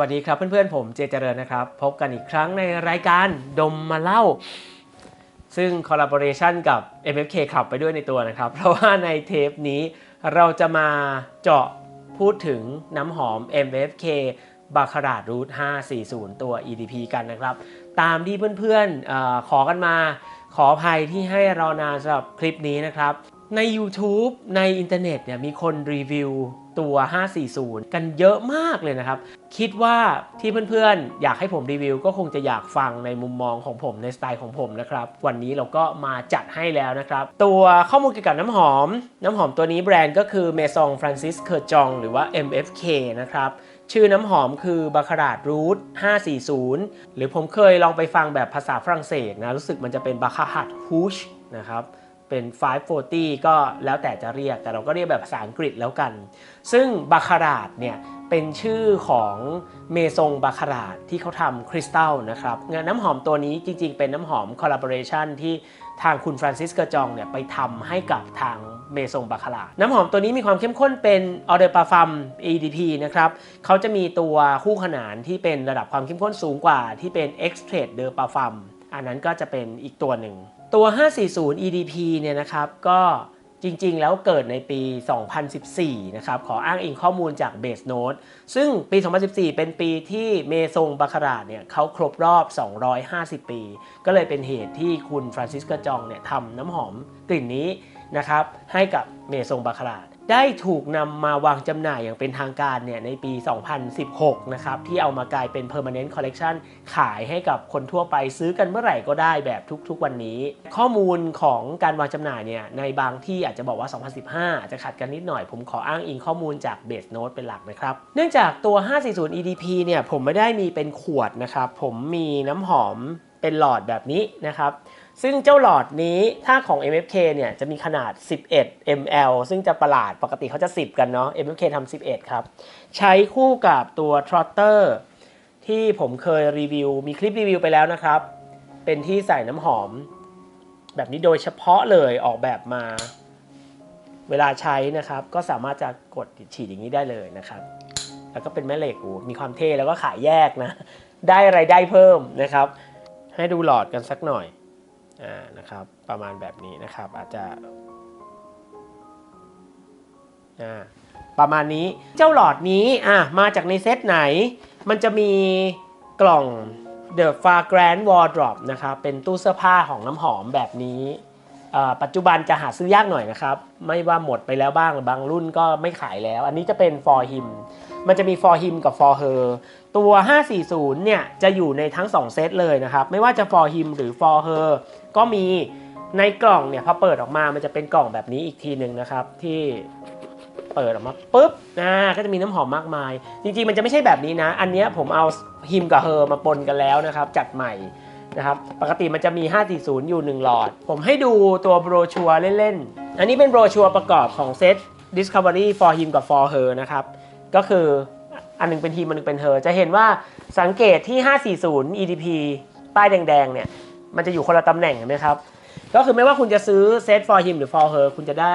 วัสดีครับเพื่อนๆผมเจเจริญนะครับ พบกันอีกครั้งในรายการดมมาเล่า ซึ่งคอลลาบอร์เรชันกับ MFK ขับไปด้วยในตัวนะครับ เพราะว่าในเทปนี้เราจะมาเจาะพูดถึงน้ำหอม MFK บาคาราดรูท540 ตัว EDP กันนะครับ ตามที่เพื่อนๆออขอกันมา ขออภัยที่ให้รอนานสำหรับคลิปนี้นะครับ ใน YouTube ในอินเทอร์เน็ตเนี่ยมีคนรีวิวตัว 540 กันเยอะมากเลยนะครับ คิดว่าที่เพื่อนๆ อยากให้ผมรีวิว ก็คงจะอยากฟังในมุมมองของผมในสไตล์ของผมนะครับ วันนี้เราก็มาจัดให้แล้วนะครับ ตัวข้อมูลเกี่ยวกับน้ำหอม น้ำหอมตัวนี้แบรนด์ก็คือ Maison Francis c u r j o n หรือว่า MFK นะครับ ชื่อน้ำหอมคือบาคาราดรูท540 หรือผมเคยลองไปฟังแบบภาษาฝรั่งเศสนะ รู้สึกมันจะเป็นบาคาฮัดฮูชนะครับ เป็น 540 ก็แล้วแต่จะเรียก แต่เราก็เรียกแบบภาษาอังกฤษแล้วกัน ซึ่งบาคาราดเนี่ยเป็นชื่อของเมซงบาคาราดที่เขาทำคริสตัลนะครับงานน้ำหอมตัวนี้จริงๆ เป็นน้ำหอมคอลลาบอร์เรชันที่ทางคุณฟรานซิสกจองเนี่ยไปทำให้กับทางเมซงบาคาราดน้ำหอมตัวนี้มีความเข้มข้นเป็นออเดอร์ปาฟัม EDP นะครับเขาจะมีตัวคู่ขนานที่เป็นระดับความเข้มข้นสูงกว่าที่เป็น Extrait de Parfum อันนั้นก็จะเป็นอีกตัวหนึ่ง ตัว 540 EDP เนี่ยนะครับก็จริงๆ แล้วเกิดในปี 2014 นะครับ ขออ้างอิงข้อมูลจาก Base Note ซึ่งปี 2014 เป็นปีที่เมซงบาคาราดเนี่ยเขาครบรอบ 250 ปี ก็เลยเป็นเหตุที่คุณฟรานซิสกจองเนี่ยทำน้ำหอมกลิ่นนี้นะครับ ให้กับเมซงบาคาราด ได้ถูกนำมาวางจำหน่ายอย่างเป็นทางการเนี่ยในปี 2016 นะครับที่เอามากลายเป็น permanent collection ขายให้กับคนทั่วไปซื้อกันเมื่อไหร่ก็ได้แบบทุกๆวันนี้ ข้อมูลของการวางจำหน่ายเนี่ยในบางที่อาจจะบอกว่า 2015 อาจจะขัดกันนิดหน่อย ผมขออ้างอิงข้อมูลจาก base note เป็นหลักนะครับ เนื่องจากตัว 540 EDP เนี่ยผมไม่ได้มีเป็นขวดนะครับ ผมมีน้ำหอมเป็นหลอดแบบนี้นะครับ ซึ่งเจ้าหลอดนี้ถ้าของ MFK เนี่ยจะมีขนาด 11 ml ซึ่งจะประหลาดปกติเขาจะ 10 กันเนาะ MFK ทำ11 ครับ ใช้คู่กับตัว Trotter ที่ผมเคยรีวิว มีคลิปรีวิวไปแล้วนะครับ เป็นที่ใส่น้ำหอม แบบนี้โดยเฉพาะเลยออกแบบมา เวลาใช้นะครับ ก็สามารถจะกดฉีดอย่างนี้ได้เลยนะครับ แล้วก็เป็นแม่เหล็กอ้มีความเท่แล้วก็ขายแยกนะ ได้ไรายได้เพิ่มนะครับ ให้ดูหลอดกันสักหน่อย นะครับประมาณแบบนี้นะครับอาจจะอ่าประมาณนี้เจ้าหลอดนี้อะมาจากในเซตไหน มันจะมีกล่อง The Fragrant Wardrobe นะครับเป็นตู้เสื้อผ้าของน้ำหอมแบบนี้ ปัจจุบันจะหาซื้อยากหน่อยนะครับ ไม่ว่าหมดไปแล้วบ้างบางรุ่นก็ไม่ขายแล้ว อันนี้จะเป็น For Him มันจะมี For Him กับ For Her ตัว 540 เนี่ย จะอยู่ในทั้ง 2 เซตเลยนะครับ ไม่ว่าจะ For Him หรือ For Her ก็มีในกล่องเนี่ยพอเปิดออกมามันจะเป็นกล่องแบบนี้อีกทีหนึ่งนะครับ ที่เปิดออกมาปุ๊บอ่าก็จะมีน้ำหอมมากมาย จริงๆมันจะไม่ใช่แบบนี้นะ อันนี้ผมเอาฮิมกับเฮอร์มาปนกันแล้วนะครับ จัดใหม่ นะครับปกติมันจะมี 540 อยู่ 1 หลอด ผมให้ดูตัวโบรชัวเล่นๆ อันนี้เป็นโบรชัวประกอบของเซต Discovery for him กับ for her นะครับ ก็คืออันหนึงเป็น him อันหนึงเป็น her จะเห็นว่าสังเกตที่ 540 EDP ป้ายแดงๆ เนี่ย มันจะอยู่คนละตำแหน่งเห็นไหมครับ ก็คือไม่ว่าคุณจะซื้อเซต for him หรือ for her คุณจะได้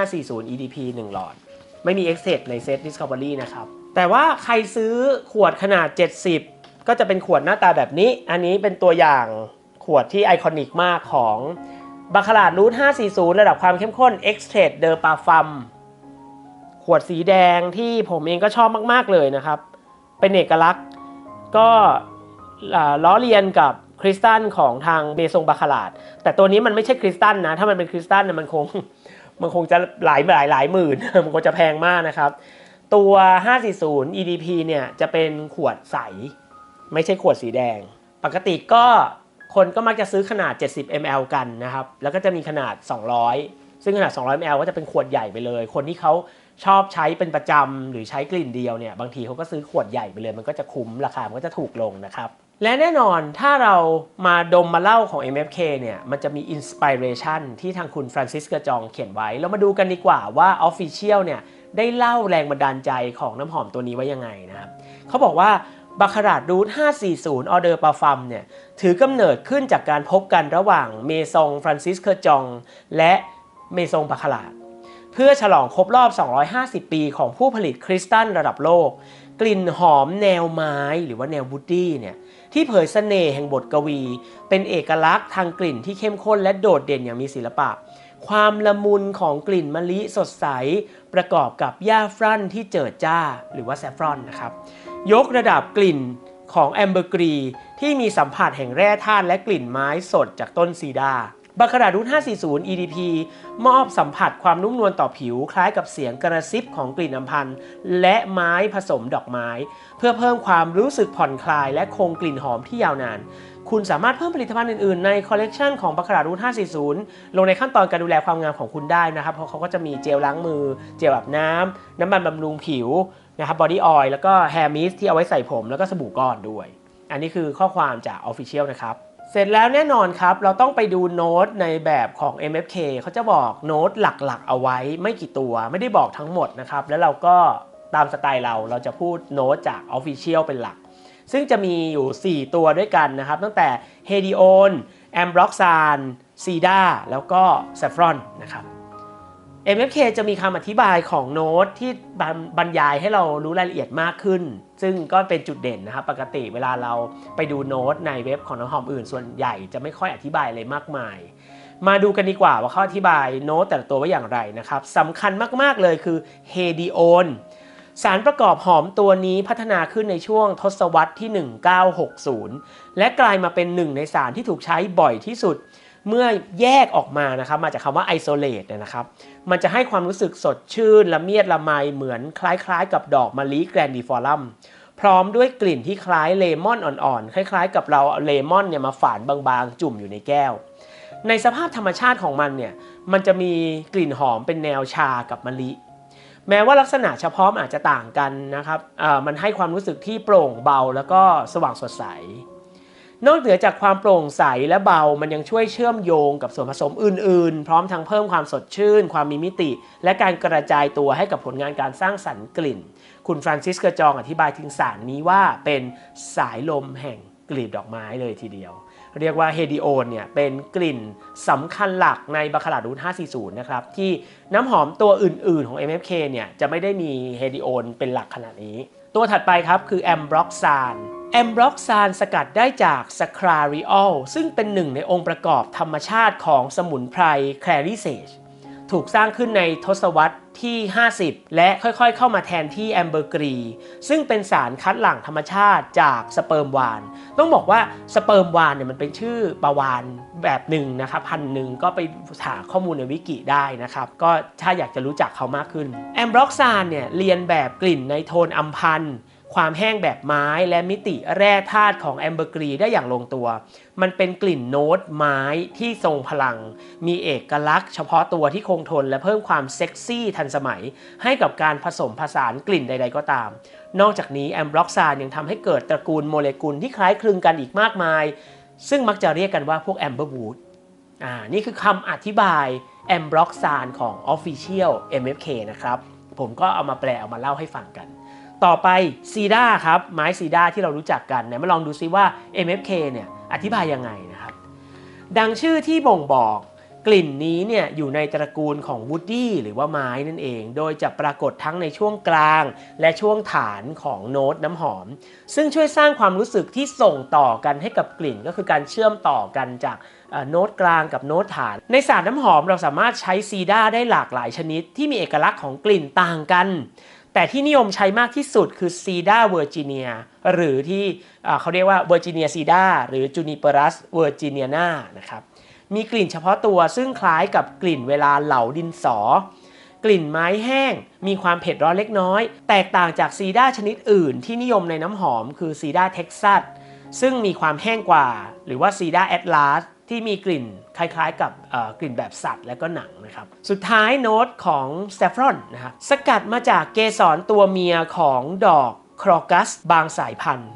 540 EDP 1 หลอด ไม่มี Exit ในเซต Discovery นะครับ แต่ว่าใครซื้อขวดขนาด 70 ก็จะเป็นขวดหน้าตาแบบนี้ อันนี้เป็นตัวอย่างขวดที่ไอคอนิกมากของบาคาราดรูท540 ระดับความเข้มข้น Extrait de Parfum ขวดสีแดงที่ผมเองก็ชอบมากๆเลยนะครับ เป็นเอกลักษณ์ก็ล้อเลียนกับคริสตัลของทางเมซงบาคาราดแต่ตัวนี้มันไม่ใช่คริสตัลนะ ถ้ามันเป็นคริสตัลเนี่ยมันคงมันคงจะหลายหลายหลายหมื่น มันคงจะแพงมากนะครับ ตัว 540 EDP เนี่ยจะเป็นขวดใส ไม่ใช่ขวดสีแดง ปกติก็คนก็มักจะซื้อขนาด 70 ml กันนะครับ แล้วก็จะมีขนาด 200 ซึ่งขนาด 200 ml ก็จะเป็นขวดใหญ่ไปเลย คนที่เขาชอบใช้เป็นประจำหรือใช้กลิ่นเดียวเนี่ยบางทีเขาก็ซื้อขวดใหญ่ไปเลย มันก็จะคุ้มราคา มันก็จะถูกลงนะครับ และแน่นอนถ้าเรามาดมมาเล่าของ MFK เนี่ยมันจะมีอินสปิเรชันที่ทางคุณฟรานซิสกจองเขียนไว้ เรามาดูกันดีกว่าว่า Official เนี่ยได้เล่าแรงบันดาลใจของน้ำหอมตัวนี้ไว้ยังไงนะครับเขาบอกว่า บาคาราดรูท540 ออเดอร์ปาฟัมเนี่ยถือกำเนิดขึ้นจากการพบกันระหว่างเมซงฟรานซิสเคอร์จองและเมซงบาคาราดเพื่อฉลองครบรอบ 250 ปีของผู้ผลิตคริสตัลระดับโลก กลิ่นหอมแนวไม้หรือว่าแนวบูดดี้เนี่ยที่เผยเสน่ห์แห่งบทกวี เป็นเอกลักษณ์ทางกลิ่นที่เข้มข้นและโดดเด่นอย่างมีศิลปะ ความละมุนของกลิ่นมะลิสดใส ประกอบกับหญ้าฟรั่นที่เจิดจ้า หรือว่าแซฟรอนนะครับ ยกระดับกลิ่นของแอมเบอร์กรีที่มีสัมผัสแห่งแร่ธาตุและกลิ่นไม้สดจากต้นซีดาบาคาราดูท540 EDP มอบสัมผัสความนุ่มนวลต่อผิวคล้ายกับเสียงกระซิบของกลิ่นอัมพันธ์และไม้ผสมดอกไม้ เพื่อเพิ่มความรู้สึกผ่อนคลายและคงกลิ่นหอมที่ยาวนาน คุณสามารถเพิ่มผลิตภัณฑ์อื่นๆ ในคอลเลกชันของบาคาราดูท540 ลงในขั้นตอนการดูแลความงามของคุณได้นะครับ เพราะเขาก็จะมีเจลล้างมือ เจลอาบน้ำ น้ำมันบำรุงผิว นะครับบอดี้ออยล์แล้วก็แฮร์มิสที่เอาไว้ใส่ผมแล้วก็สบู่ก้อนด้วย อันนี้คือข้อความจาก Official นะครับ เสร็จแล้วแน่นอนครับ เราต้องไปดูโน้ตในแบบของ MFK เขาจะบอกโน้ตหลักๆ เอาไว้ไม่กี่ตัว ไม่ได้บอกทั้งหมดนะครับ แล้วเราก็ตามสไตล์เราเราจะพูดโน้ตจาก Official เป็นหลัก ซึ่งจะมีอยู่ 4 ตัวด้วยกันนะครับ ตั้งแต่ h e d i o n a m b r o x a n c e d a แล้วก็ Saffron นะครับ MFK จะมีคำอธิบายของโน้ตที่บรรยายให้เรารู้รายละเอียดมากขึ้น ซึ่งก็เป็นจุดเด่นนะครับ ปกติเวลาเราไปดูโน้ตในเว็บของน้ำหอมอื่น ส่วนใหญ่จะไม่ค่อยอธิบายอะไรมากมาย มาดูกันดีกว่าว่าเขาอธิบายโน้ตแต่ละตัวไว้อย่างไรนะครับสำคัญมากๆเลยคือเฮดิโอนสารประกอบหอมตัวนี้พัฒนาขึ้นในช่วงทศวรรษที่ 1960 และกลายมาเป็นหนึ่งในสารที่ถูกใช้บ่อยที่สุด เมื่อแยกออกมานะครับมาจากคำว่า isolate เนี่ยนะครับ มันจะให้ความรู้สึกสดชื่น ละเมียดละไมเหมือนคล้ายๆ กับดอกมะลิแกรนดิฟอรัมพร้อมด้วยกลิ่นที่คล้ายเลมอนอ่อนๆ คล้ายๆ กับเราเอาเลมอนเนี่ยมาฝานบางๆ จุ่มอยู่ในแก้ว ในสภาพธรรมชาติของมันเนี่ยมันจะมีกลิ่นหอมเป็นแนวชากับมะลิ แม้ว่าลักษณะเฉพาะอาจจะต่างกันนะครับอ่อมันให้ความรู้สึกที่โปร่งเบาแล้วก็สว่างสดใส นอกเหนือจากความโปร่งใสและเบา มันยังช่วยเชื่อมโยงกับส่วนผสมอื่น ๆ พร้อมทั้งเพิ่มความสดชื่น ความมีมิติ และการกระจายตัวให้กับผลงานการสร้างสรรค์กลิ่น คุณฟรานซิสเกอร์จองอธิบายถึงสารนี้ว่าเป็นสายลมแห่งกลีบดอกไม้เลยทีเดียว เรียกว่าเฮดิโอนเนี่ยเป็นกลิ่นสำคัญหลักในบาคาราดูท540 นะครับ ที่น้ำหอมตัวอื่น ๆ ของ MFK เนี่ยจะไม่ได้มีเฮดิโอนเป็นหลักขนาดนี้ ตัวถัดไปครับคือแอมบร็อกซาน แอมบร็อกซานสกัดได้จากสคราริออลซึ่งเป็นหนึ่งในองค์ประกอบธรรมชาติของสมุนไพรแคลริเซจถูกสร้างขึ้นในทศวรรษที่ 50 และค่อยๆ เข้ามาแทนที่แอมเบอร์กรี ซึ่งเป็นสารคัดหลั่งธรรมชาติจากสเปิร์มวาน ต้องบอกว่าสเปิร์มวานเนี่ยมันเป็นชื่อปลาวานแบบหนึ่งนะครับพันหนึ่งก็ไปหาข้อมูลในวิกิได้นะครับ ก็ถ้าอยากจะรู้จักเขามากขึ้น แอมบร็อกซานเนี่ยเรียนแบบกลิ่นในโทนอัมพันธ์ ความแห้งแบบไม้และมิติแร่ธาตุของแอมเบอร์กรีได้อย่างลงตัว มันเป็นกลิ่นโน้ตไม้ที่ทรงพลัง มีเอกลักษณ์เฉพาะตัวที่คงทนและเพิ่มความเซ็กซี่ทันสมัย ให้กับการผสมผสานกลิ่นใด ๆ ก็ตาม นอกจากนี้แอมบล็อกซานยังทำให้เกิดตระกูลโมเลกุลที่คล้ายคลึงกันอีกมากมาย ซึ่งมักจะเรียกกันว่าพวกแอมเบอร์วูดอ่านี่คือคำอธิบายแอมบล็อกซานของ Official MFK นะครับผมก็เอามาแปลเอามาเล่าให้ฟังกัน ต่อไปซีดาครับไม้ซีดาที่เรารู้จักกันเนี่ยมาลองดูซิว่า MFK เนี่ยอธิบายยังไงนะครับดังชื่อที่บ่งบอกกลิ่นนี้เนี่ยอยู่ในตระกูลของวูดดี้หรือว่าไม้นั่นเอง โดยจะปรากฏทั้งในช่วงกลางและช่วงฐานของโน้ตน้ำหอม ซึ่งช่วยสร้างความรู้สึกที่ส่งต่อกันให้กับกลิ่น ก็คือการเชื่อมต่อกันจากโน้ตกลางกับโน้ตฐาน ในศาสตร์น้ำหอมเราสามารถใช้ซีด้าได้หลากหลายชนิดที่มีเอกลักษณ์ของกลิ่นต่างกัน แต่ที่นิยมใช้มากที่สุดคือซีดาเวอร์จิเนียหรือที่เขาเรียกว่าเวอร์จิเนียซีดาหรือจูนิเปอรัสเวอร์จิเนียนานะครับมีกลิ่นเฉพาะตัวซึ่งคล้ายกับกลิ่นเวลาเหลาดินสอ กลิ่นไม้แห้ง มีความเผ็ดร้อนเล็กน้อย แตกต่างจากซีดาชนิดอื่น ที่นิยมในน้ำหอมคือซีดาเท็กซัสซึ่งมีความแห้งกว่า หรือว่าซีดาแอตลาส ที่มีกลิ่นคล้ายๆ กับกลิ่นแบบสัตว์และก็หนังนะครับ สุดท้ายโน้ตของแซฟรอนนะครับสกัดมาจากเกสรตัวเมียของดอกครอกัสบางสายพันธุ์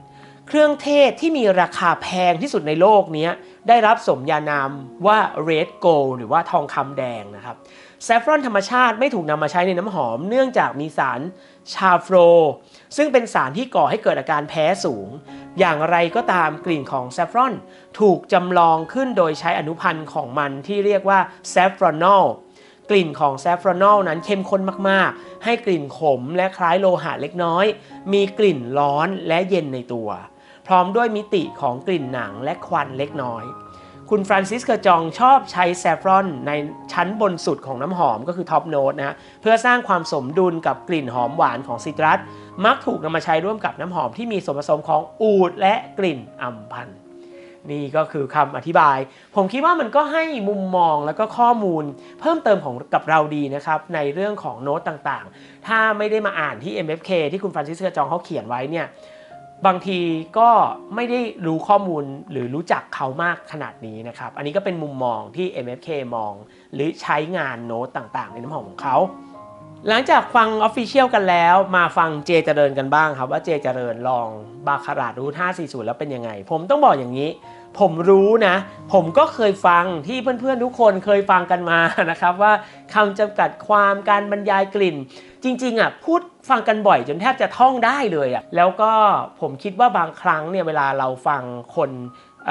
เครื่องเทศที่มีราคาแพงที่สุดในโลกเนี้ย ได้รับสมญานามว่า red gold หรือว่าทองคำแดงนะครับแซฟรอนธรรมชาติไม่ถูกนำมาใช้ในน้ำหอม เนื่องจากมีสารชาโฟรซึ่งเป็นสารที่ก่อให้เกิดอาการแพ้สูง อย่างไรก็ตามกลิ่นของแซฟรอนถูกจำลองขึ้นโดยใช้อนุพันธ์ของมันที่เรียกว่าแซฟรอนอลกลิ่นของแซฟรอนอลนั้นเข้มข้นมากๆ ให้กลิ่นขมและคล้ายโลหะเล็กน้อย มีกลิ่นร้อนและเย็นในตัว พร้อมด้วยมิติของกลิ่นหนังและควันเล็กน้อย คุณฟรานซิสเคอร์จองชอบใช้แซฟรอนในชั้นบนสุดของน้ำหอมก็คือท็อปโน e นะเพื่อสร้างความสมดุลกับกลิ่นหอมหวานของซิตรัส มักถูกนำมาใช้ร่วมกับน้ำหอมที่มีส่วนผสมของอูดและกลิ่นอัมพันธ์นี่ก็คือคำอธิบาย ผมคิดว่ามันก็ให้มุมมองแล้วก็ข้อมูล เพิ่มเติมของกับเราดีนะครับ ในเรื่องของโน้ตต่างๆ ถ้าไม่ได้มาอ่านที่ MFK ที่คุณฟรานซิสเคอร์จองเขาเขียนไว้เนี่ย บางทีก็ไม่ได้รู้ข้อมูลหรือรู้จักเขามากขนาดนี้นะครับ อันนี้ก็เป็นมุมมองที่ MFK มอง หรือใช้งานโน้ตต่างๆ ในน้ำหอมของเขา หลังจากฟัง Official กันแล้วมาฟังเจเจริญกันบ้างครับว่าเจเจริญลองบาคาราดรูท540 แล้วเป็นยังไง ผมต้องบอกอย่างนี้ ผมรู้นะ ผมก็เคยฟังที่เพื่อนๆทุกคนเคยฟังกันมานะครับว่าคำจำกัดความการบรรยายกลิ่น จริงๆอะพูดฟังกันบ่อยจนแทบจะท่องได้เลยอะแล้วก็ผมคิดว่าบางครั้งเนี่ยเวลาเราฟังคนอ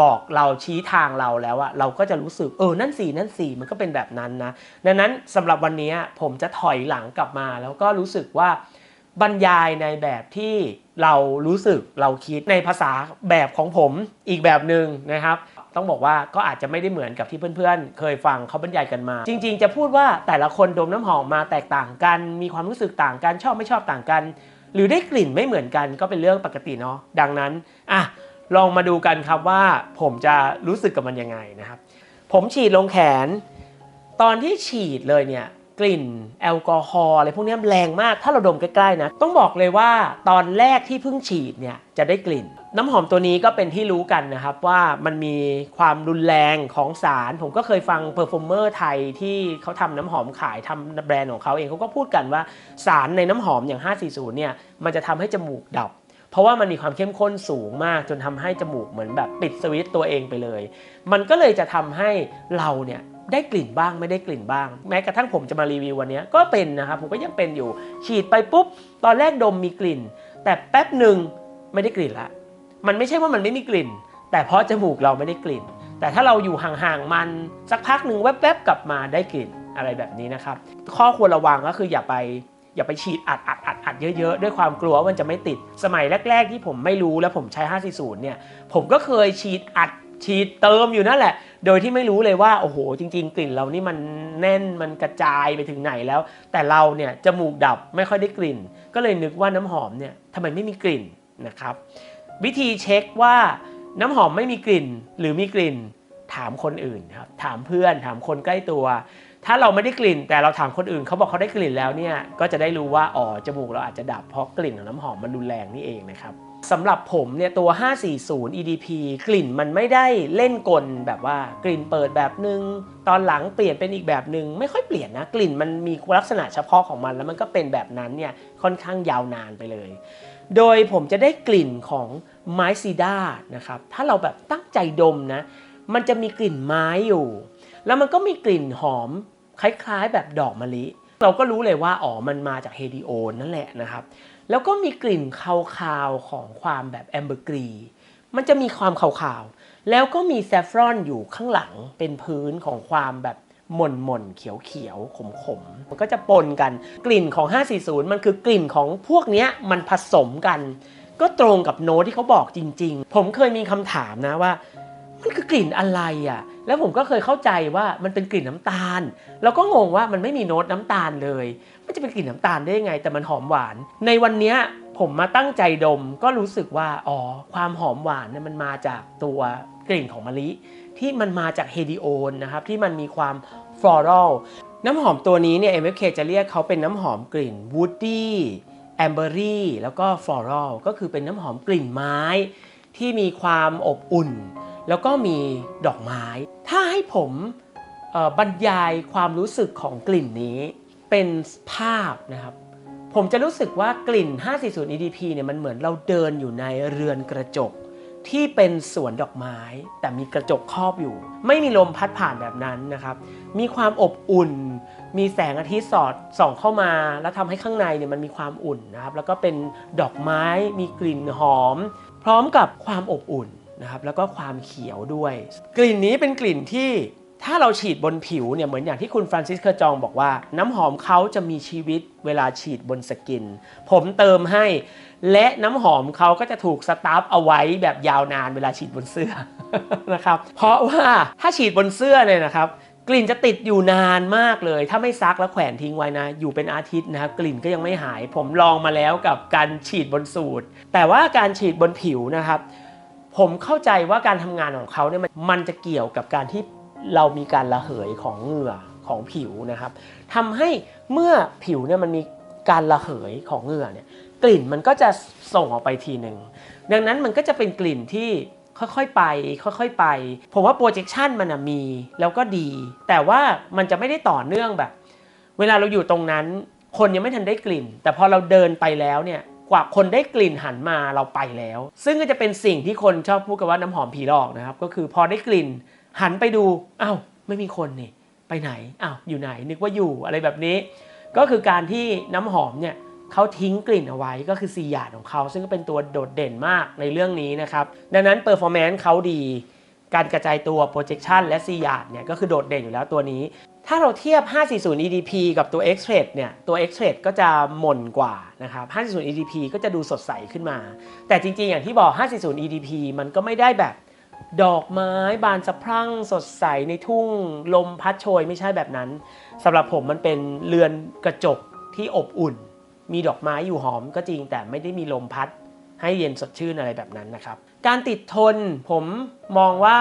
บอกเราชี้ทางเราแล้วอะเราก็จะรู้สึกเออนั่นสีนั่นสีมันก็เป็นแบบนั้นนะ ดังนั้นสำหรับวันนี้ผมจะถอยหลังกลับมาแล้วก็รู้สึกว่า บรรยายในแบบที่เรารู้สึกเราคิดในภาษาแบบของผมอีกแบบหนึ่งนะครับ ต้องบอกว่าก็อาจจะไม่ได้เหมือนกับที่เพื่อนๆ เคยฟังเขาบรรยายกันมา จริง ๆ จะพูดว่าแต่ละคนดมน้ำหอมมาแตกต่างกัน มีความรู้สึกต่างกันชอบไม่ชอบต่างกัน หรือได้กลิ่นไม่เหมือนกันก็เป็นเรื่องปกติเนาะดังนั้นอะลองมาดูกันครับว่าผมจะรู้สึกกับมันยังไงนะครับ ผมฉีดลงแขน ตอนที่ฉีดเลยเนี่ย กลิ่น แอลกอฮอล์อะไรพวกนี้แรงมากถ้าเราดมใกล้ๆนะ ต้องบอกเลยว่าตอนแรกที่เพิ่งฉีดเนี่ยจะได้กลิ่น น้ำหอมตัวนี้ก็เป็นที่รู้กันนะครับว่ามันมีความรุนแรงของสาร ผมก็เคยฟังเพอร์ฟอร์เมอร์ไทยที่เขาทำน้ำหอมขายทำแบรนด์ของเขาเองเขาก็พูดกันว่าสารในน้ำหอมอย่าง 540 เนี่ยมันจะทำให้จมูกดับเพราะว่ามันมีความเข้มข้นสูงมากจนทำให้จมูกเหมือนแบบปิดสวิตตัวเองไปเลย มันก็เลยจะทำให้เราเนี่ย ได้กลิ่นบ้างไม่ได้กลิ่นบ้าง แม้กระทั่งผมจะมารีวิววันนี้ก็เป็นนะครับผมก็ยังเป็นอยู่ ฉีดไปปุ๊บ ตอนแรกดมมีกลิ่น แต่แป๊บหนึ่งไม่ได้กลิ่นละมันไม่ใช่ว่ามันไม่มีกลิ่น แต่เพราะจมูกเราไม่ได้กลิ่น แต่ถ้าเราอยู่ห่างๆมันสักพักหนึ่งแวบๆกลับมาได้กลิ่นอะไรแบบนี้นะครับข้อควรระวังก็คืออย่าไปอย่าไปฉีดอัดอัดอัดอัดเยอะๆ ด้วยความกลัวว่ามันจะไม่ติด สมัยแรก ๆ ที่ผมไม่รู้แล้วผมใช้ 540 เนี่ย ผมก็เคยฉีดอัดฉีดเติมอยู่นั่นแหละ โดยที่ไม่รู้เลยว่าโอ้โห จริง ๆ กลิ่นเรานี่มันแน่นมันกระจายไปถึงไหนแล้ว แต่เราเนี่ยจมูกดับไม่ค่อยได้กลิ่น ก็เลยนึกว่าน้ำหอมเนี่ยทำไมไม่มีกลิ่นนะครับ วิธีเช็คว่าน้ำหอมไม่มีกลิ่นหรือมีกลิ่นถามคนอื่นครับถามเพื่อนถามคนใกล้ตัว ถ้าเราไม่ได้กลิ่น แต่เราถามคนอื่นเขาบอกเขาได้กลิ่นแล้วเนี่ยก็จะได้รู้ว่าอ๋อจมูกเราอาจจะดับเพราะกลิ่นของน้ำหอมมันรุนแรงนี่เองนะครับ สำหรับผมเนี่ยตัว 540 EDP กลิ่นมันไม่ได้เล่นกลแบบว่ากลิ่นเปิดแบบหนึ่งตอนหลังเปลี่ยนเป็นอีกแบบหนึ่งไม่ค่อยเปลี่ยนนะ กลิ่นมันมีลักษณะเฉพาะของมัน แล้วมันก็เป็นแบบนั้นเนี่ยค่อนข้างยาวนานไปเลย โดยผมจะได้กลิ่นของไม้ซีดานะครับ ถ้าเราแบบตั้งใจดมนะ มันจะมีกลิ่นไม้อยู่ แล้วมันก็มีกลิ่นหอมคล้ายๆแบบดอกมะลิ เราก็รู้เลยว่าอ๋อมันมาจากเฮดิโอนนั่นแหละนะครับ แล้วก็มีกลิ่นคาวๆของความแบบแอมเบอร์กรี มันจะมีความขาวๆ แล้วก็มีแซฟรอนอยู่ข้างหลังเป็นพื้นของความแบบหม่นหม่นๆเขียวเขียวขมขมๆมันก็จะปนกันกลิ่นของ 540 มันคือกลิ่นของพวกเนี้ยมันผสมกัน ก็ตรงกับโน้ตที่เขาบอกจริง ๆ ผมเคยมีคำถามนะว่า มันคือกลิ่นอะไรอะ แล้วผมก็เคยเข้าใจว่ามันเป็นกลิ่นน้ำตาล แล้วก็งงว่ามันไม่มีโน้ตน้ำตาลเลย มันจะเป็นกลิ่นน้ำตาลได้ยังไง แต่มันหอมหวาน ในวันนี้ผมมาตั้งใจดมก็รู้สึกว่า อ๋อ ความหอมหวานเนี่ยมันมาจากตัวกลิ่นของมะลิ ที่มันมาจากเฮดิโอนนะครับ ที่มันมีความฟลอรัลน้ำหอมตัวนี้เนี่ย MFK จะเรียกเขาเป็นน้ำหอมกลิ่นวูดดี้แอมเบอรี่แล้วก็ฟลอรัลก็คือเป็นน้ำหอมกลิ่นไม้ ที่มีความอบอุ่น แล้วก็มีดอกไม้ ถ้าให้ผมบรรยายความรู้สึกของกลิ่นนี้ เป็นภาพนะครับ ผมจะรู้สึกว่ากลิ่น 540 EDP เนี่ยมันเหมือนเราเดินอยู่ในเรือนกระจกที่เป็นสวนดอกไม้ แต่มีกระจกครอบอยู่ ไม่มีลมพัดผ่านแบบนั้นนะครับ มีความอบอุ่น มีแสงอาทิตย์สอดส่องเข้ามา แล้วทำให้ข้างในเนี่ยมันมีความอุ่นนะครับ แล้วก็เป็นดอกไม้มีกลิ่นหอม พร้อมกับความอบอุ่น นะครับแล้วก็ความเขียวด้วย กลิ่นนี้เป็นกลิ่นที่ถ้าเราฉีดบนผิวเนี่ยเหมือนอย่างที่คุณฟรานซิสเคอร์จองบอกว่า น้ำหอมเขาจะมีชีวิตเวลาฉีดบนสกิน ผมเติมให้ และน้ำหอมเขาก็จะถูกสตาร์ฟเอาไว้แบบยาวนานเวลาฉีดบนเสื้อนะครับเพราะว่าถ้าฉีดบนเสื้อเนี่ยนะครับ กลิ่นจะติดอยู่นานมากเลย ถ้าไม่ซักแล้วแขวนทิ้งไว้นะ อยู่เป็นอาทิตย์นะครับกลิ่นก็ยังไม่หาย ผมลองมาแล้วกับการฉีดบนสูตร แต่ว่าการฉีดบนผิวนะครับ ผมเข้าใจว่าการทำงานของเขาเนี่ยมันมันจะเกี่ยวกับการที่เรามีการระเหยของเหงื่อของผิวนะครับทำให้เมื่อผิวเนี่ยมันมีการระเหยของเหงื่อเนี่ยกลิ่นมันก็จะส่งออกไปทีหนึ่งดังนั้นมันก็จะเป็นกลิ่นที่ค่อยๆไป ค่อยๆไป ผมว่า projection มันมีแล้วก็ดี แต่ว่ามันจะไม่ได้ต่อเนื่องแบบ เวลาเราอยู่ตรงนั้น คนยังไม่ทันได้กลิ่น แต่พอเราเดินไปแล้วเนี่ย กว่าคนได้กลิ่นหันมาเราไปแล้ว ซึ่งก็จะเป็นสิ่งที่คนชอบพูดกันว่าน้ำหอมผีหลอกนะครับ ก็คือพอได้กลิ่นหันไปดูอ้าวไม่มีคนนี่ไปไหนอ้าวอยู่ไหนนึกว่าอยู่อะไรแบบนี้ ก็คือการที่น้ำหอมเนี่ยเขาทิ้งกลิ่นเอาไว้ก็คือซีหยาดของเขา ซึ่งก็เป็นตัวโดดเด่นมากในเรื่องนี้นะครับ ดังนั้นเปอร์ฟอร์แมนซ์เขาดี การกระจายตัว projection และซีหยาดเนี่ยก็คือโดดเด่นอยู่แล้วตัวนี้ ถ้าเราเทียบ 540 EDP กับตัว x t r a d e เนี่ย ตัว x t r a d e ก็จะหม่นกว่านะครับ 540 EDP ก็จะดูสดใสขึ้นมา แต่จริงๆ อย่างที่บอก 540 EDP มันก็ไม่ได้แบบดอกไม้บานสะพรั่งสดใสในทุ่งลมพัดโชยไม่ใช่แบบนั้นสำหรับผมมันเป็นเรือนกระจกที่อบอุ่น มีดอกไม้อยู่หอมก็จริงแต่ไม่ได้มีลมพัด ให้เย็นสดชื่นอะไรแบบนั้นนะครับ การติดทนผมมองว่า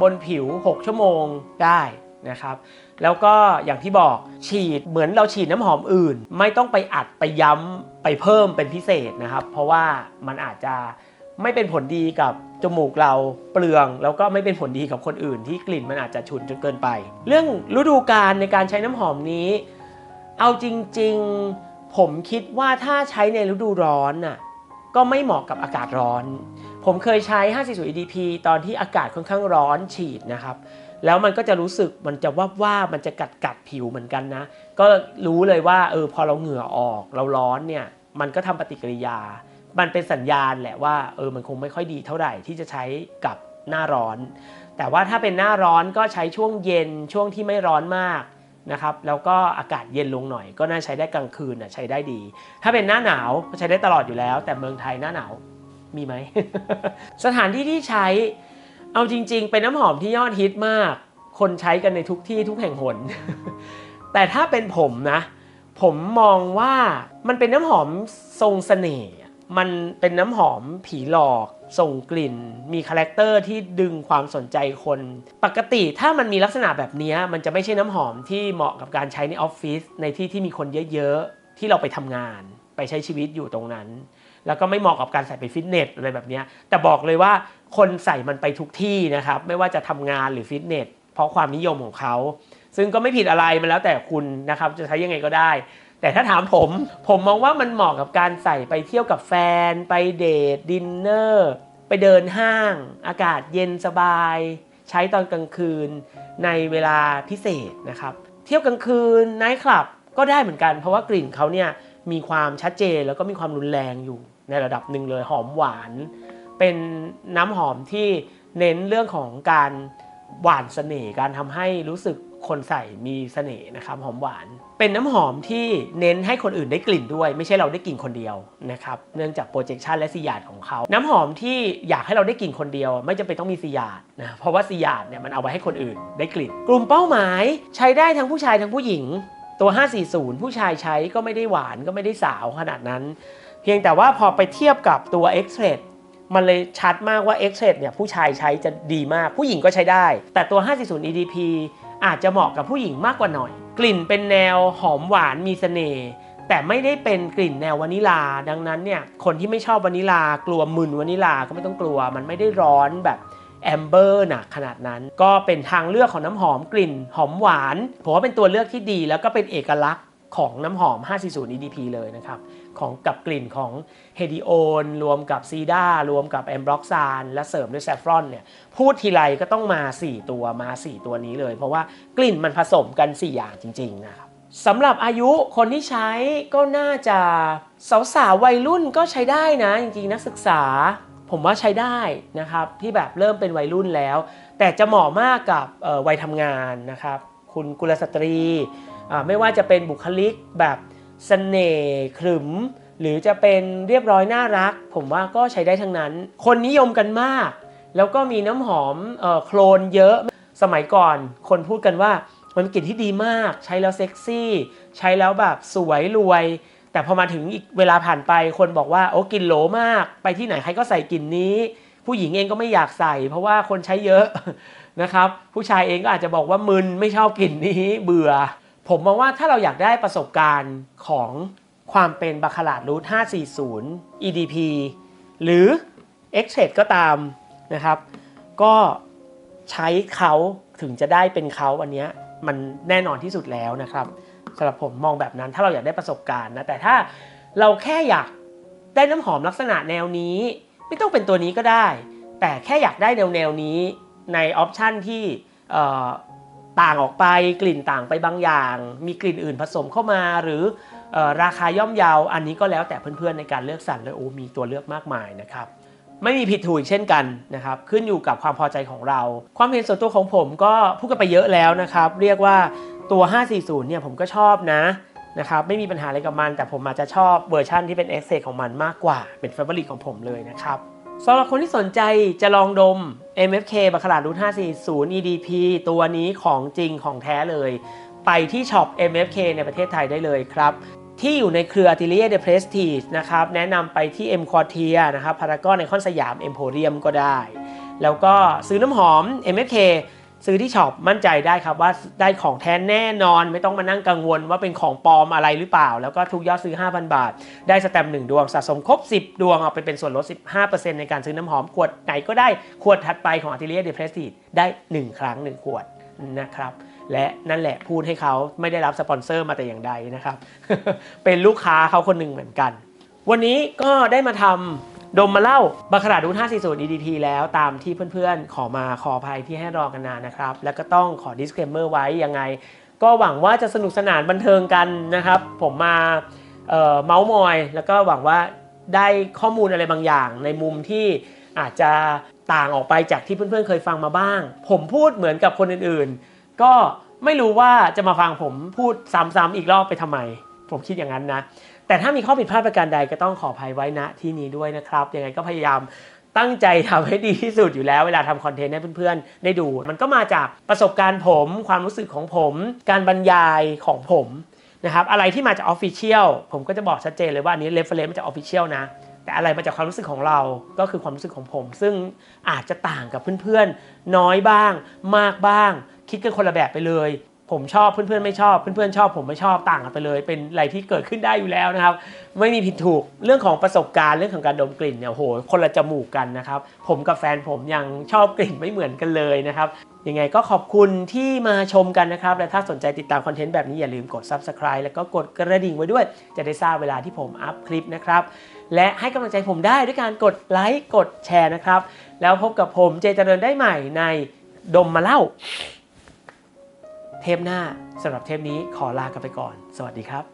บนผิว 6 ชั่วโมงได้นะครับ แล้วก็อย่างที่บอกฉีดเหมือนเราฉีดน้ำหอมอื่น ไม่ต้องไปอัดไปย้ำไปเพิ่มเป็นพิเศษนะครับ เพราะว่ามันอาจจะไม่เป็นผลดีกับจมูกเราเปลือง แล้วก็ไม่เป็นผลดีกับคนอื่น ที่กลิ่นมันอาจจะฉุนจนเกินไป เรื่องฤดูกาลในการใช้น้ำหอมนี้ เอาจริงๆ ผมคิดว่าถ้าใช้ในฤดูร้อนน่ะก็ไม่เหมาะกับอากาศร้อน ผมเคยใช้ 540 EDP ตอนที่อากาศค่อนข้างร้อนฉีดนะครับ แล้วมันก็จะรู้สึกมันจะว่าว่ามันจะกัดกัดผิวเหมือนกันนะ ก็รู้เลยว่าเออพอเราเหงื่อออกเราร้อนเนี่ยมันก็ทำปฏิกิริยา มันเป็นสัญญาณแหละว่าเออมันคงไม่ค่อยดีเท่าไหร่ที่จะใช้กับหน้าร้อน แต่ว่าถ้าเป็นหน้าร้อนก็ใช้ช่วงเย็นช่วงที่ไม่ร้อนมากนะครับแล้วก็อากาศเย็นลงหน่อย ก็น่าใช้ได้กลางคืนน่ะใช้ได้ดี ถ้าเป็นหน้าหนาวก็ใช้ได้ตลอดอยู่แล้ว แต่เมืองไทยหน้าหนาวมีไหม สถานที่ที่ใช้ เอาจริง ๆ เป็นน้ำหอมที่ยอดฮิตมาก คนใช้กันในทุกที่ทุกแห่งหน แต่ถ้าเป็นผมนะ ผมมองว่ามันเป็นน้ำหอมทรงเสน่ห์มันเป็นน้ำหอมผีหลอกส่งกลิ่น มีคาแรคเตอร์ที่ดึงความสนใจคน ปกติถ้ามันมีลักษณะแบบนี้มันจะไม่ใช่น้ำหอมที่เหมาะกับการใช้ในออฟฟิศในที่ที่มีคนเยอะๆ ที่เราไปทำงาน ไปใช้ชีวิตอยู่ตรงนั้น แล้วก็ไม่เหมาะกับการใส่ไปฟิตเนสอะไรแบบนี้แต่บอกเลยว่า คนใส่มันไปทุกที่นะครับ ไม่ว่าจะทำงานหรือฟิตเนสเพราะความนิยมของเขา ซึ่งก็ไม่ผิดอะไรมันแล้วแต่คุณนะครับจะใช้ยังไงก็ได้ แต่ถ้าถามผม ผมมองว่ามันเหมาะกับการใส่ไปเที่ยวกับแฟน ไปเดทดินเนอร์ไปเดินห้าง อากาศเย็นสบาย ใช้ตอนกลางคืนในเวลาพิเศษนะครับ เที่ยวกลางคืนไนท์คลับก็ได้เหมือนกัน เพราะว่ากลิ่นเขาเนี่ยมีความชัดเจนแล้วก็มีความรุนแรงอยู่ในระดับหนึ่งเลยหอมหวาน เป็นน้ำหอมที่เน้นเรื่องของการหวานเสน่ห์การทำให้รู้สึกคนใส่มีเสน่ห์นะครับหอมหวาน เป็นน้ำหอมที่เน้นให้คนอื่นได้กลิ่นด้วย ไม่ใช่เราได้กลิ่นคนเดียวนะครับเนื่องจากโปรเจคชันและซียาดของเขา น้ำหอมที่อยากให้เราได้กลิ่นคนเดียว ไม่จำเป็นต้องมีซียาดนะเพราะว่าซียาดเนี่ยมันเอาไว้ให้คนอื่นได้กลิ่น กลุ่มเป้าหมายใช้ได้ทั้งผู้ชายทั้งผู้หญิง ตัว 540 ผู้ชายใช้ก็ไม่ได้หวานก็ไม่ได้สาวขนาดนั้น เพียงแต่ว่าพอไปเทียบกับตัว x t r a d e มันเลยชัดมากว่า x t r a d e เนี่ยผู้ชายใช้จะดีมากผู้หญิงก็ใช้ได้ แต่ตัว 540 EDP อาจจะเหมาะกับผู้หญิงมากกว่าหน่อย กลิ่นเป็นแนวหอมหวานมีเสน่ห์แต่ไม่ได้เป็นกลิ่นแนววานิลา ดังนั้นเนี่ยคนที่ไม่ชอบวานิลากลัวมึนวานิลาก็ไม่ต้องกลัว มันไม่ได้ร้อนแบบแอมเบอร์หนักขนาดนั้น ก็เป็นทางเลือกของน้ำหอมกลิ่นหอมหวานผมว่าเป็นตัวเลือกที่ดี แล้วก็เป็นเอกลักษณ์ของน้ำหอม 540 EDP เลยนะครับ ของกับกลิ่นของเฮดิโอนรวมกับซีดารวมกับแอมบล็อกซานและเสริมด้วยแซฟรอนเนี่ยพูดทีไรก็ต้องมา 4 ตัวมา 4 ตัวนี้เลย เพราะว่ากลิ่นมันผสมกัน 4 อย่างจริงๆนะครับสำหรับอายุคนที่ใช้ก็น่าจะสาวๆวัยรุ่นก็ใช้ได้นะ จริงๆนักศึกษาผมว่าใช้ได้นะครับที่แบบเริ่มเป็นวัยรุ่นแล้ว แต่จะเหมาะมากกับวัยทำงานนะครับ คุณกุลสตรี ไม่ว่าจะเป็นบุคลิกแบบ สน่ห์ขรึม หรือจะเป็นเรียบร้อยน่ารัก ผมว่าก็ใช้ได้ทั้งนั้น คนนิยมกันมาก แล้วก็มีน้ำหอมเออโคลนเยอะ สมัยก่อนคนพูดกันว่ามันเป็นกลิ่นที่ดีมาก ใช้แล้วเซ็กซี่ ใช้แล้วแบบสวยรวย แต่พอมาถึงอีกเวลาผ่านไป คนบอกว่าโอ้กลิ่นโหลมาก ไปที่ไหนใครก็ใส่กลิ่นนี้ ผู้หญิงเองก็ไม่อยากใส่ เพราะว่าคนใช้เยอะนะครับ ผู้ชายเองก็อาจจะบอกว่ามึนไม่ชอบกลิ่นนี้เบื่อ ผมมองว่าถ้าเราอยากได้ประสบการณ์ของความเป็นบาคาราดรูท540 EDP หรือ x t r a d e ก็ตามนะครับ ก็ใช้เขาถึงจะได้เป็นเขาอันนี้มันแน่นอนที่สุดแล้วนะครับสำหรับผมมองแบบนั้นถ้าเราอยากได้ประสบการณ์นะแต่ถ้าเราแค่อยากได้น้ำหอมลักษณะแนวนี้ ไม่ต้องเป็นตัวนี้ก็ได้ แต่แค่อยากได้แนวแนวนี้ในออปชันที่ ต่างออกไปกลิ่นต่างไปบางอย่าง มีกลิ่นอื่นผสมเข้ามาหรือออราคาย่อมเยาอันนี้ก็แล้วแต่เพื่อนๆในการเลือกสรรเลยโอ้มีตัวเลือกมากมายนะครับไม่มีผิดถูกเช่นกันนะครับขึ้นอยู่กับความพอใจของเรา ความเห็นส่วนตัวของผมก็พูดกันไปเยอะแล้วนะครับ เรียกว่าตัว 540 เนี่ยผมก็ชอบนะนะครับไม่มีปัญหาอะไรกับมัน แต่ผมอาจจะชอบเวอร์ชั่นที่เป็น e x เ e ของมันมากกว่าเป็น f a v o r i t e ของผมเลยนะครับ สำหรับคนที่สนใจจะลองดม MFK บัคารารูท540 EDP ตัวนี้ของจริงของแท้เลย ไปที่ช็อป MFK ในประเทศไทยได้เลยครับ ที่อยู่ในเครือ Atelier de Prestige นะครับ แนะนำไปที่ M Quartier นะครับพารากอนในคอนสยาม Emporium ก็ได้ แล้วก็ซื้อน้ำหอม MFK ซื้อที่ช็อปมั่นใจได้ครับว่าได้ของแท้แน่นอน ไม่ต้องมานั่งกังวลว่าเป็นของปลอมอะไรหรือเปล่า แล้วก็ทุกยอดซื้อ 5,000 บาท ได้สแตมป์หนึ่งดวงสะสมครบ 10 ดวงเอาไปเป็นส่วนลด 15%ในการซื้อน้ำหอมขวดไหนก็ได้ขวดถัดไปของ Atelier de Prestige ได้ 1 ครั้ง 1 ขวดนะครับและนั่นแหละพูดให้เขาไม่ได้รับสปอนเซอร์มาแต่อย่างใดนะครับเป็นลูกค้าเขาคนหนึ่งเหมือนกัน วันนี้ก็ได้มาทำ ดมมาเล่าบาคราดู540 EDP แล้วตามที่เพื่อนๆ ขอมาขออภัยที่ให้รอกันนานนะครับ แล้วก็ต้องขอ disclaimer ไว้ยังไง ก็หวังว่าจะสนุกสนานบันเทิงกันนะครับ ผมมาเเมาส์มอย แล้วก็หวังว่าได้ข้อมูลอะไรบางอย่าง ในมุมที่อาจจะต่างออกไปจากที่เพื่อนๆ เคยฟังมาบ้าง ผมพูดเหมือนกับคนอื่นๆ ก็ไม่รู้ว่าจะมาฟังผมพูดซ้ำๆอีกรอบไปทำไม ผมคิดอย่างนั้นนะ แต่ถ้ามีข้อผิดพลาดประการใดก็ต้องขออภัยไว้ณที่นี้ด้วยนะครับยังไงก็พยายามตั้งใจทำให้ดีที่สุดอยู่แล้วเวลาทำคอนเทนต์ให้เพื่อนๆ ได้ดู มันก็มาจากประสบการณ์ผม ความรู้สึกของผม การบรรยายของผมนะครับอะไรที่มาจากออฟฟิเชียลผมก็จะบอกชัดเจนเลยว่าอันนี้เรฟเฟรนซ์มาจากออฟฟิเชียลนะแต่อะไรมาจากความรู้สึกของเราก็คือความรู้สึกของผม ซึ่งอาจจะต่างกับเพื่อนๆ น้อยบ้าง มากบ้าง คิดกันคนละแบบไปเลย ผมชอบเพื่อนๆไม่ชอบเพื่อนๆชอบ ผมไม่ชอบต่างกันไปเลย เป็นอะไรที่เกิดขึ้นได้อยู่แล้วนะครับ ไม่มีผิดถูกเรื่องของประสบการณ์เรื่องของการดมกลิ่นเนี่ยโหคนละจมูกกันนะครับ ผมกับแฟนผมยังชอบกลิ่นไม่เหมือนกันเลยนะครับยังไงก็ขอบคุณที่มาชมกันนะครับ และถ้าสนใจติดตามคอนเทนต์แบบนี้อย่าลืมกด Subscribe แล้วก็กดกระดิ่งไว้ด้วย จะได้ทราบเวลาที่ผมอัพคลิปนะครับ และให้กำลังใจผมได้ด้วยการกดไลค์กดแชร์นะครับ แล้วพบกับผมเจเจริญได้ใหม่ในดมมาเล่า เทปหน้าสำหรับเทปนี้ขอลากันไปก่อน สวัสดีครับ